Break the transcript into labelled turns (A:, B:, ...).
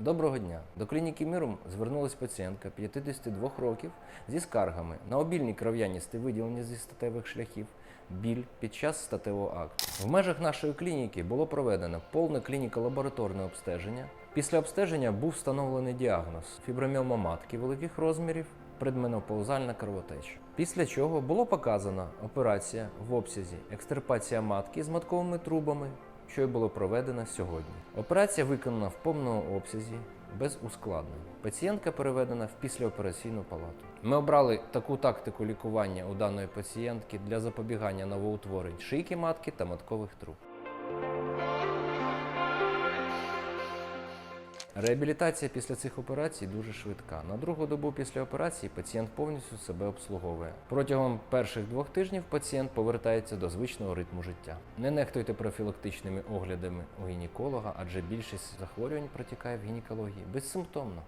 A: Доброго дня. До клініки Мірум звернулась пацієнтка 52 років зі скаргами на обільні кров'яністі виділення зі статевих шляхів, біль під час статевого акту. В межах нашої клініки було проведено повне клініко-лабораторне обстеження. Після обстеження був встановлений діагноз фіброміома матки великих розмірів, предменопаузальна кровотеча. Після чого було показано операція в обсязі екстрипація матки з матковими трубами, що й було проведено сьогодні. Операція виконана в повному обсязі, без ускладнень. Пацієнтка переведена в післяопераційну палату. Ми обрали таку тактику лікування у даної пацієнтки для запобігання новоутворень шийки матки та маткових труб. Реабілітація після цих операцій дуже швидка. На другу добу після операції пацієнт повністю себе обслуговує. Протягом перших двох тижнів пацієнт повертається до звичного ритму життя. Не нехтуйте профілактичними оглядами у гінеколога, адже більшість захворювань протікає в гінекології безсимптомно.